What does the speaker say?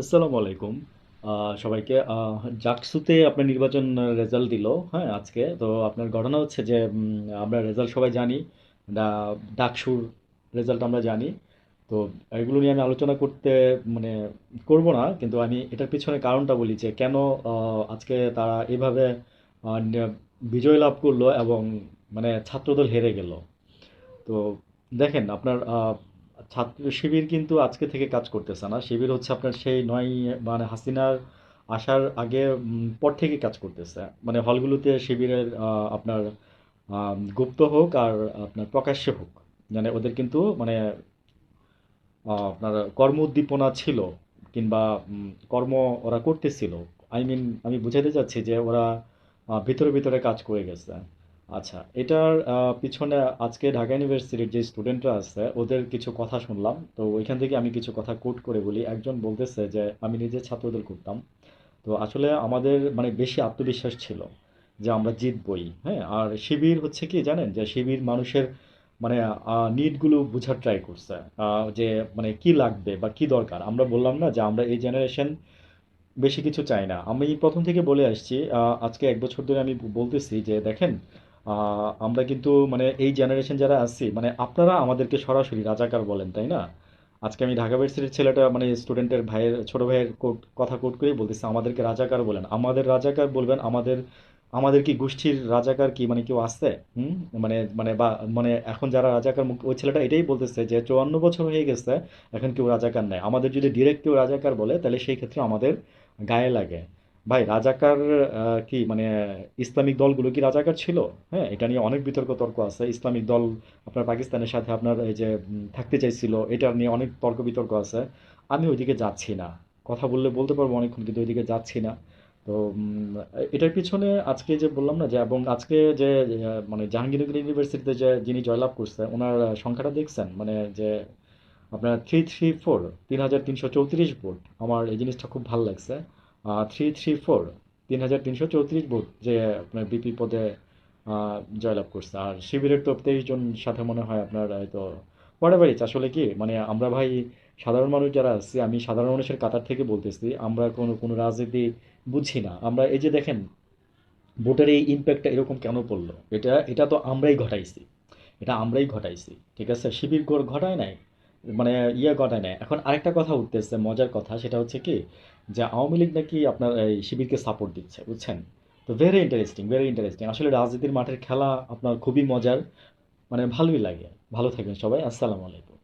আসসালামু আলাইকুম। সবাইকে জাকসুতে আপনার নির্বাচন রেজাল্ট দিল হ্যাঁ আজকে। তো আপনার ঘটনা হচ্ছে যে আমরা রেজাল্ট সবাই জানি ডাকসুর রেজাল্ট আমরা জানি। তো এগুলো নিয়ে আমি আলোচনা করতে মানে করব না, কিন্তু আমি এটার পিছনে কারণটা বলি যে, কেন আজকে তারা এভাবে বিজয় লাভ করল এবং মানে ছাত্রদল হেরে গেল। তো দেখেন, আপনার ছাত্র শিবির কিন্তু আজকে থেকে কাজ করতেছে না। শিবির হচ্ছে আপনার সেই নয় মানে হাসিনার আসার আগে পর থেকে কাজ করতেছে। মানে হলগুলোতে শিবিরের আপনার গুপ্ত হোক আর আপনার প্রকাশ্যে হোক। মানে ওদের কিন্তু মানে আপনার কর্ম উদ্দীপনা ছিল কিংবা কর্ম ওরা করতেছিল। আই মিন, আমি বুঝাতে চাচ্ছি যে ওরা ভিতরে ভিতরে কাজ করে গেছে। আচ্ছা এটার পিছনে আজকে ঢাকা ইউনিভার্সিটির যে স্টুডেন্টরা আছে, ওদের কিছু কথা শুনলাম। তো ওইখান থেকে আমি কিছু কথা কোট করে বলি। একজন বলতেছে যে, আমি নিজে ছাত্রদের করতাম। তো আসলে আমাদের মানে বেশি আত্মবিশ্বাস ছিল যে আমরা জিতবই হ্যাঁ? আর শিবির হচ্ছে কি জানেন? যে শিবির মানুষের মানে নিডগুলো বোঝার ট্রাই করছে। যে মানে কি লাগবে বা কি দরকার? আমরা বললাম না যে, আমরা এই জেনারেশন বেশি কিছু চাই না। আমি প্রথম থেকে বলে আসছি আজকে এক বছর ধরে আমি বলতেছি যে, দেখেন আমরা কিন্তু মানে এই জেনারেশন যারা আছি মানে আপনারা আমাদেরকে সরাসরি রাজাকার বলেন, তাই না? আজকে আমি ঢাকা ভার্সিটির ছেলেটা মানে স্টুডেন্টের ভাইয়ের, ছোট ভাইয়ের কথা কোট করেই বলতেছে, আমাদেরকে রাজাকার বলেন। আমাদের রাজাকার বলবেন, আমাদের আমাদের কি গোষ্ঠীর রাজাকার কি মানে কেউ আছে? হুম? মানে মানে বা মানে এখন যারা রাজাকার ওই ছেলেটা এটাই বলতেছে যে চুয়ান্ন বছর হয়ে গেছে, এখন কেউ রাজাকার নাই। আমাদের যদি ডিরেক্ট কেউ রাজাকার বলে, তাহলে সেই ক্ষেত্রে আমাদের গায়ে লাগে। ভাই, রাজাকার কি মানে ইসলামিক দলগুলো কি রাজাকার ছিল? হ্যাঁ এটা নিয়ে অনেক বিতর্ক তর্ক আছে। ইসলামিক দল আপনার পাকিস্তানের সাথে আপনার এই যে থাকতে চাইছিল, এটা নিয়ে অনেক তর্ক বিতর্ক আছে। আমি ওইদিকে যাচ্ছি না। কথা বললে বলতে পারব অনেকক্ষণ, কিন্তু ওইদিকে যাচ্ছি না। তো এটার পিছনে আজকে যে বললাম না যে, এবং আজকে যে মানে জাহাঙ্গীরনগর ইউনিভার্সিটিতে যে যিনি জয়লাভ করছে, ওনার সংখ্যাটা দেখছেন? মানে যে, আপনার থ্রি থ্রি ফোর তিন হাজার তিনশো চৌত্রিশ ভোট। আমার এই জিনিসটা খুব ভালো লাগছে। থ্রি থ্রি ফোর তিন হাজার তিনশো চৌত্রিশ ভোট যে আপনার বিপি পদে জয়লাভ করছে। আর শিবিরের তো তেইশ জন সাথে মনে হয় আপনার হয়তো পরে বাড়ি আসলে কি মানে আমরা ভাই সাধারণ মানুষ যারা আছি, আমি সাধারণ মানুষের কাতার থেকে বলতেছি, আমরা কোনো কোনো রাজনীতি বুঝি না। আমরা এই যে দেখেন, ভোটের এই ইম্প্যাক্টটা এরকম কেন পড়ল? এটা এটা তো আমরাই ঘটাইছি। এটা আমরাই ঘটাইছি, ঠিক আছে? শিবির ঘটায় নাই মানে ইয়ে ঘটায় নাই। এখন আরেকটা কথা উঠতেছে, মজার কথা, সেটা হচ্ছে কি, যে আওয়ামী লীগ নাকি আপনার এই শিবিরকে সাপোর্ট দিচ্ছে, বুঝছেন? তো ভেরি ইন্টারেস্টিং ভেরি ইন্টারেস্টিং আসলে রাজনীতির মাঠের খেলা আপনার খুবই মজার মানে ভালোই লাগে। ভালো থাকবেন সবাই, আসসালামু আলাইকুম।